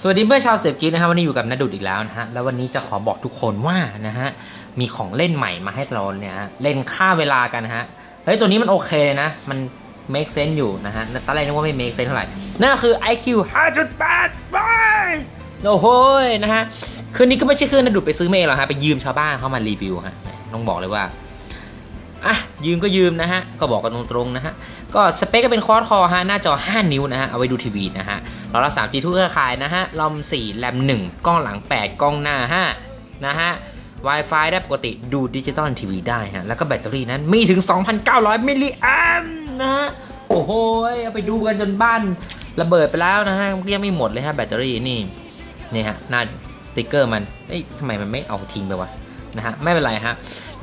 สวัสดีเพื่อนชาวเสพกีนะครับวันนี้อยู่กับนดุดอีกแล้วนะฮะแล้ววันนี้จะขอบอกทุกคนว่านะฮะมีของเล่นใหม่มาให้เราเนี่ยเล่นค่าเวลากันนะฮะเฮ้ยตัวนี้มันโอเคเลยนะ มัน make sense อยู่นะฮะตอนแรกนึกว่าไม่ make sense เท่าไหร่นั่นคือ IQ 5.8ไปโอ้โหนะฮะคืนนี้ก็ไม่ใช่คืนนดุดไปซื้อมาเองหรอกฮะไปยืมชาวบ้านเข้ามารีวิวฮะต้องบอกเลยว่า อะยืมก็ยืมนะฮะ ก็บอกกันตรงๆนะฮะ ก็สเปคก็เป็นคอร์สคอฮะหน้าจอ 5 นิ้วนะฮะ เอาไว้ดูทีวีนะฮะรอรับ 3G ทุกเครือข่ายนะฮะ ลอม 4 แรม 1 กล้องหลัง 8 กล้องหน้า 5 นะฮะ Wi-Fi ได้ปกติดูดิจิตอลทีวีได้ฮะ แล้วก็แบตเตอรี่นั้นมีถึง 2,900 มิลลิแอมนะฮะ โอ้โหเอาไปดูกันจนบ้านระเบิดไปแล้วนะฮะยังไม่หมดเลยฮะแบตเตอรี่นี่นี่ฮะหน้าสติกเกอร์มันเอ้ยทำไมมันไม่เอาทิ้งไปวะ นะฮะไม่เป็นไรฮะ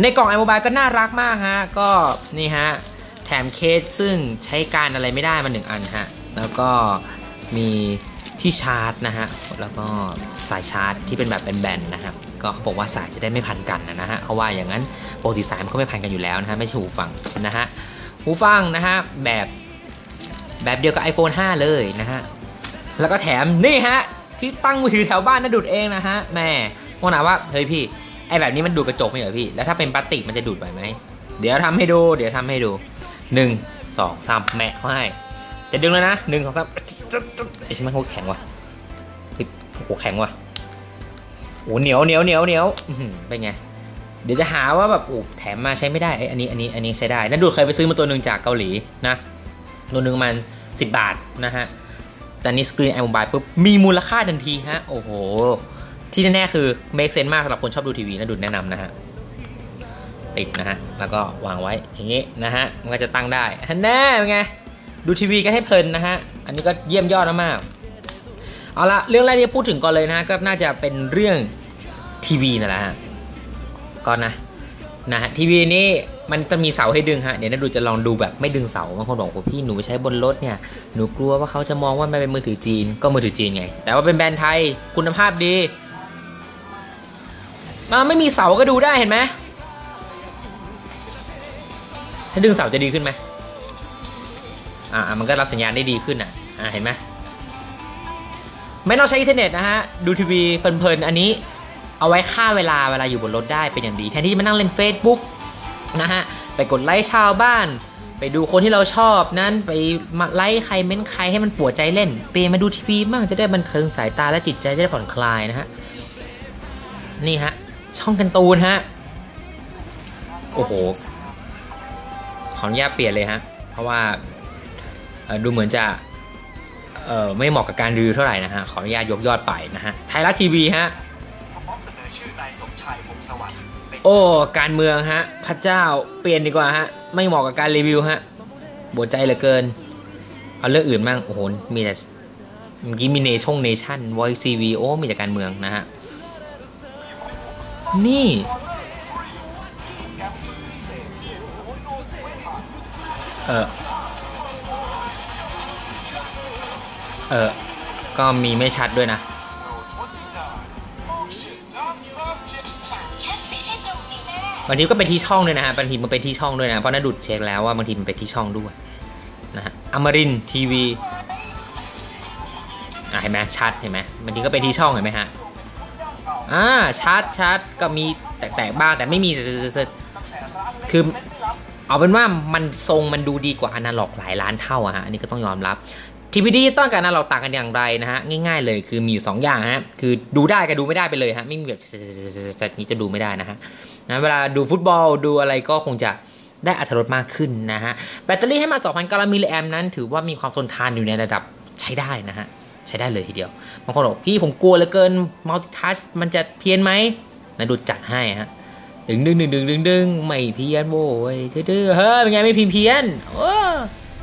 ในกล่องไอโมบายก็น่ารักมากฮะ ก็นี่ฮะ แถมเคสซึ่งใช้การอะไรไม่ได้มาหนึ่งอันฮะ แล้วก็มีที่ชาร์จนะฮะ แล้วก็สายชาร์จที่เป็นแบบแบนๆนะครับ ก็เขาบอกว่าสายจะได้ไม่พันกันนะฮะเขาว่าอย่างนั้นปกติสายมันก็ไม่พันกันอยู่แล้วนะฮะไม่ใช่หูฟังนะฮะหูฟังนะฮะแบบแบบเดียวกับ iPhone 5 เลยนะฮะ แล้วก็แถมนี่ฮะที่ตั้งมือถือแถวบ้านนะดูดเองนะฮะแม่ว่านาว่าเฮ้ยพี่ ไอแบบนี้มันดูดกระจกไม่เหรอพี่ แล้วถ้าเป็นพลาสติกมันจะดูดไหวไหม เดี๋ยวทำให้ดู เดี๋ยวทำให้ดูหนึ่งสองสามแมะเขาให้จะดึงแล้วนะหนึ่งสองสามไอ้ชิมันโคแข็งว่ะโหแข็งว่ะโอ้เหนียวเหนียวเหนียวเหนียวเป็นไง เดี๋ยวจะหาว่าแบบโอ้แถมมาใช้ไม่ได้ไอ้อันนี้อันนี้อันนี้ใช้ได้นั่นดูเคยไปซื้อมาตัวหนึ่งจากเกาหลีนะตัวหนึ่งมันสิบบาทนะฮะแต่นี้สกรีนไอโมบายปุ๊บมีมูลค่าทันทีฮะ โอ้โห ที่แน่ๆคือ make sense มากสำหรับคนชอบดูทีวีนะดูแนะนำนะฮะ ติดนะฮะ แล้วก็วางไว้อย่างนี้นะฮะ มันก็จะตั้งได้ฮันแน่เป็นไง ดูทีวีกันให้เพลินนะฮะ อันนี้ก็เยี่ยมยอดมากเอาละเรื่องแรกที่พูดถึงก่อนเลยนะฮะ ก็น่าจะเป็นเรื่องทีวีนั่นแหละฮะก่อนนะนะฮะทีวีนี้มันจะมีเสาให้ดึงฮะเดี๋ยวนะดูจะลองดูแบบไม่ดึงเสาบางคนบอกว่าพี่หนูไปใช้บนรถเนี่ยหนูกลัวว่าเขาจะมองว่ามันเป็นมือถือจีนก็มือถือจีนไง แต่ว่าเป็นแบรนด์ไทยคุณภาพดี มาไม่มีเสาก็ดูได้เห็นไหมถ้าดึงเสาจะดีขึ้นไหมอ่ามันก็รับสัญญาณได้ดีขึ้นอะอ่าเห็นไหมไม่ต้องใช้อินเทอร์เน็ตนะฮะ ดูทีวีเพลินๆ อันนี้เอาไว้ค่าเวลาเวลาอยู่บนรถได้เป็นอย่างดี แทนที่จะมานั่งเล่น Facebook นะฮะ ไปกดไลค์ชาวบ้าน ไปดูคนที่เราชอบนั้นไปมาไลค์ใครเม้นใครให้มันปวดใจเล่น เปลี่ยนมาดูทีวีบ้างจะได้บันเทิงสายตาและจิตใจจะได้ผ่อนคลายนะฮะ นี่ฮะ ช่องกันตูนฮะ โอ้โห ขออนุญาตเปลี่ยนเลยฮะ เพราะว่าดูเหมือนจะเอ่อไม่เหมาะกับการรีวิวเท่าไหร่นะฮะ ขออนุญาตยกยอดไปนะฮะ ไทยรัฐทีวีฮะโอ้ การเมืองฮะ พระเจ้าเปลี่ยนดีกว่าฮะ ไม่เหมาะกับการรีวิวฮะบวใจเหลือเกิน เอาเรื่องอื่นบ้าง โอ้โห มีแต่เมื่อกี้มีเนช่องเนชั่นวอยซีวีโอ้มีแต่การเมืองนะฮะ นี่ เออ เออ ก็มีไม่ชัดด้วยนะบางทีก็เป็นที่ช่องด้วยนะฮะบางทีมันเป็นที่ช่องด้วยนะเพราะน่าดุดเช็คแล้วว่าบางทีมันเป็นที่ช่องด้วยนะฮะอมรินทีวีอะเห็นไหมชัดเห็นไหมบางทีก็เป็นที่ช่องเห็นไหมฮะ อ่าชัดชัดก็มีแตกๆบ้างแต่ไม่มีคือเอาเป็นว่ามันทรงมันดูดีกว่าอนาล็อกหลายล้านเท่าอะฮะอันนี้ก็ต้องยอมรับทีวีดิจิตอลกับอนาล็อกต่างกันอย่างไรนะฮะง่ายๆเลยคือมีอยู่2องอย่างฮะคือดูได้กับดูไม่ได้ไปเลยฮะไม่มีแบบนี้จะดูไม่ได้นะฮะนะเวลาดูฟุตบอลดูอะไรก็คงจะได้อัตรรสมากขึ้นนะฮะแบตเตอรี่ให้มา 2,900มิลลิแอมนั้น ถือว่ามีความทนทานอยู่ในระดับใช้ได้นะฮะ ใช้ได้เลยทีเดียวบางคนบอกพี่ผมกลัวเหลือเกินมัลติทัชมันจะเพี้ยนไหมนะดูจัดให้ฮะดึงดึงดึงดึงดึงดึงไม่เพี้ยนโว้ยดื้อเฮ้ยเป็นไงไม่พิมเพี้ยนโอ้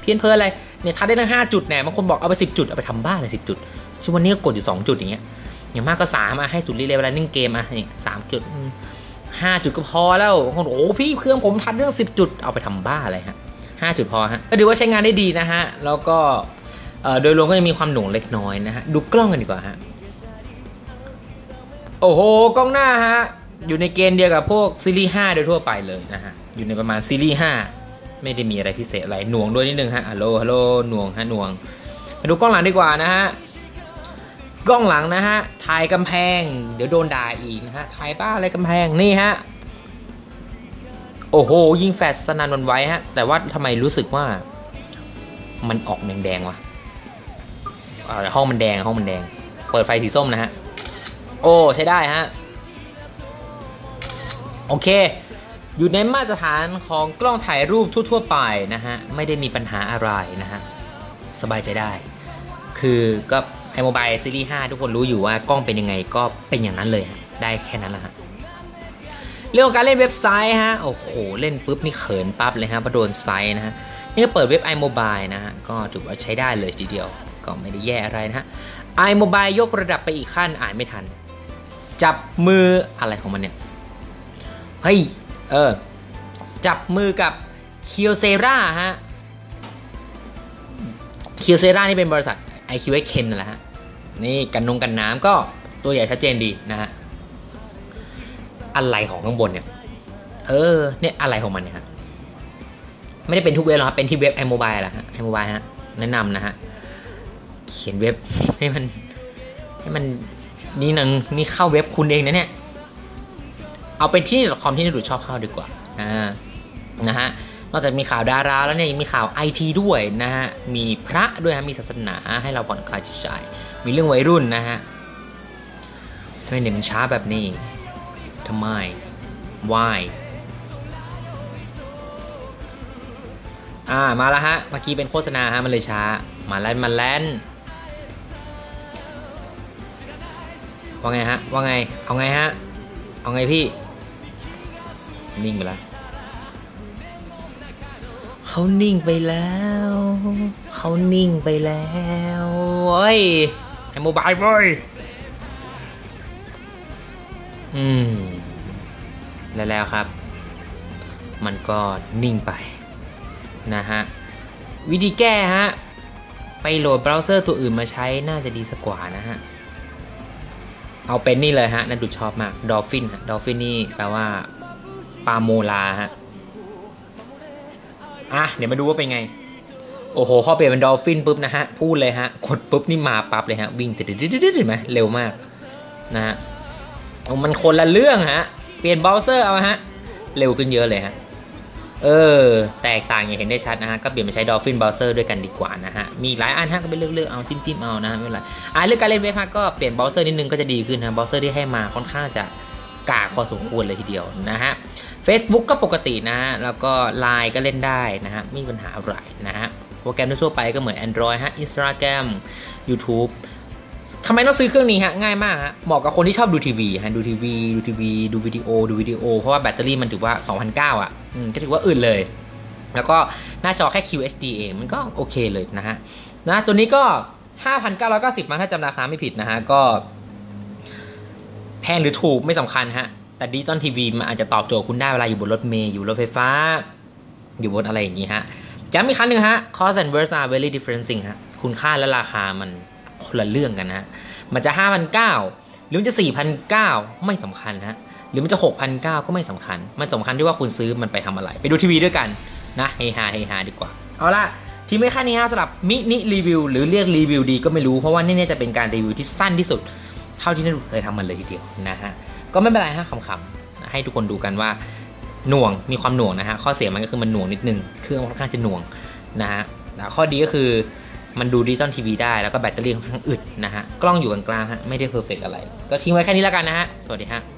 เพี้ยนเพลินอะไรเนี่ยทัดได้ทั้งห้าจุดแน่บางคนบอกเอาไปสิบจุดเอาไปทำบ้าเลยสิบจุดช่ววันนี้ก็กดอยู่สองจุดอย่างเงี้ยอย่างมากก็สามอะให้สุดรีเลยเวลาเล่นเกมอะนี่สามจุดห้าจุดก็พอแล้วบางคนโอ้พี่เครื่องผมทันเรื่องสิบจุดเอาไปทำบ้าอะไรฮะห้าจุดพอฮะก็ถือว่าใช้งานได้ดีนะฮะแล้วก็ โดยรวมก็ยังมีความหน่วงเล็กน้อยนะฮะ ดูกล้องกันดีกว่าฮะ โอ้โห กล้องหน้าฮะ อยู่ในเกณฑ์เดียวกับพวกซีรีส์5โดยทั่วไปเลยนะฮะ อยู่ในประมาณซีรีส์5ไม่ได้มีอะไรพิเศษอะไร หน่วงด้วยนิดนึงฮะฮัลโหลฮัลโหลหน่วงฮะหน่วง มาดูกล้องหลังดีกว่านะฮะ กล้องหลังนะฮะ ถ่ายกำแพง เดี๋ยวโดนด่าอีกนะฮะ ถ่ายบ้าอะไรกำแพง นี่ฮะ โอ้โห ยิงแฟลชสนันวันไว้ฮะ แต่ว่าทำไมรู้สึกว่า มันออกแดงๆวะ ห้องมันแดงห้องมันแดง เปิดไฟสีส้มนะฮะ โอ้ ใช้ได้ฮะ โอเค อยู่ในมาตรฐานของกล้องถ่ายรูปทั่ว ๆ ไปนะฮะ ไม่ได้มีปัญหาอะไรนะฮะ สบายใจได้ คือก็ไอโมบายซีรีส์5ทุกคนรู้อยู่ว่ากล้องเป็นยังไงก็เป็นอย่างนั้นเลย ได้แค่นั้นแหละฮะเรื่องของการเล่นเว็บไซต์ฮะ โอ้โห เล่นปุ๊บนี่เขินปั๊บเลยฮะพอโดนไซต์นะฮะ นี่ก็เปิดเว็บ iMobile นะฮะ ก็ถือว่าใช้ได้เลยทีเดียว ก็ไม่ได้แย่อะไรนะฮะ iMobile ยกระดับไปอีกขั้นอ่านไม่ทัน จับมืออะไรของมันเนี่ย เฮ้ย เออ จับมือกับเคียวเซราฮะเคียวเซรานี่เป็นบริษัท i q x Ken นั่นแหละฮะ นี่กันนงกันน้ำก็ตัวใหญ่ชัดเจนดีนะฮะ อะไรของข้างบนเนี่ย เออ เนี่ยอะไรของมันเนี่ยฮะ ไม่ได้เป็นทุกเว็บหรอกครับ เป็นที่เว็บ iMobile แหละฮะ iMobile ฮะ แนะนำนะฮะ เขียนเว็บให้มัน ให้มันนี่นังนี่เข้าเว็บคุณเองนะเนี่ย เอาเป็นที่คอมที่นิดูชอบเข้าดีกว่าอ่านะฮะนอกจากมีข่าวดาราแล้วเนี่ยยังมีข่าวไอทีด้วยนะฮะมีพระด้วยฮะมีศาสนาให้เราผ่อนคลายจิตใจมีเรื่องวัยรุ่นนะฮะทำไมเนี่ยมันช้าแบบนี้ทำไม why อ่ามาแล้วฮะเมื่อกี้เป็นโฆษณาฮะมันเลยช้า มาแล้วมาแล้ว ว่าไงฮะ ว่าไง เอาไงฮะ เอาไงพี่ นิ่งไปแล้ว เขานิ่งไปแล้ว เขานิ่งไปแล้วเฮ้ยไอ้โมบายเว้ย อืม แล้วแล้วครับ มันก็นิ่งไป นะฮะ วิธีแก้ฮะ ไปโหลดเบราว์เซอร์ตัวอื่นมาใช้น่าจะดีสักกว่านะฮะ เอาเป็นนี่เลยฮะนั่นดูชอบมากดอลฟินดอลฟินนี่แปลว่าปลาโมลาฮะอะเดี๋ยวมาดูว่าเป็นไง โอ้โหพอเปลี่ยนเป็นดอลฟินปุ๊บนะฮะ พูดเลยฮะ กดปุ๊บนี่มาปั๊บเลยฮะ วิ่งติดๆๆๆเห็นไหมเร็วมากนะฮะมันคนละเรื่องฮะ เปลี่ยนเบราว์เซอร์เอาฮะ เร็วขึ้นเยอะเลยฮะ เออ แตกต่างอย่างเห็นได้ชัดนะฮะ ก็เปลี่ยนมาใช้ Dolphin Browser ด้วยกันดีกว่านะฮะ มีหลายอันฮะก็ไปเลือกเลือกเอาจิ้มจิ้มเอานะฮะไม่เป็นไรอ่าเรื่องการเล่นเว็บฮะก็เปลี่ยนเบราว์เซอร์นิดนึงก็จะดีขึ้นนะเบราว์เซอร์ที่ให้มาค่อนข้างจะกากพอสมควรเลยทีเดียวนะฮะ Facebook ก็ปกตินะฮะ แล้วก็ Line ก็เล่นได้นะฮะไม่มีปัญหาอะไรนะฮะโปรแกรมทั่วไปก็เหมือน Android ฮะ Instagram YouTube ทำไมต้องซื้อเครื่องนี้ฮะง่ายมากฮะเหมาะกับคนที่ชอบดูทีวีฮะดูทีวีดูทีวีดูวิดีโอดูวิดีโอ เพราะว่าแบตเตอรี่มันถือว่า 2,009 อะอืมก็ถือว่าอื่นเลย แล้วก็หน้าจอแค่ QHD เองมันก็โอเคเลยนะฮะนะตัวนี้ก็ 5,990มั้งถ้าจำราคาไม่ผิดนะฮะ ก็ แพงหรือถูกไม่สำคัญฮะ แต่ดิจิตอลทีวีมันอาจจะตอบโจทย์คุณได้เวลาอยู่บนรถเมล์อยู่รถไฟฟ้า อยู่บนอะไรอย่างงี้ฮะย้ำอีกครั้งหนึ่งฮะ cost and worth are very different thing ฮะ คุณค่าและราคามัน คนละเรื่องกันนะ มันจะ 5,900 หรือมันจะ 4,900 ไม่สำคัญฮะ หรือมันจะ 6,900 ก็ไม่สำคัญ มันสำคัญที่ว่าคุณซื้อมันไปทำอะไร ไปดูทีวีด้วยกันนะเฮฮาเฮฮาดีกว่า เอาละทีไม่ค่านี้ฮะสำหรับมินิรีวิวหรือเรียกรีวิวดีก็ไม่รู้ เพราะว่านี่จะเป็นการรีวิวที่สั้นที่สุด เท่าที่นัเคยทำมันเลยทีเดียวนะฮะ ก็ไม่เป็นไรฮะขำๆให้ทุกคนดูกันว่าหน่วงมีความหน่วงนะฮะข้อเสียมันก็คือมันหน่วงนิดนึงเครื่องค่อนข้างจะหน่วงนะฮะข้อดีก็คือ มันดูดิจิตอลทีวีได้แล้วก็แบตเตอรี่ค่อนข้างอึดนะฮะ กล้องอยู่กลางๆฮะ ไม่ได้เพอร์เฟกอะไร ก็ทิ้งไว้แค่นี้แล้วกันนะฮะ สวัสดีฮะ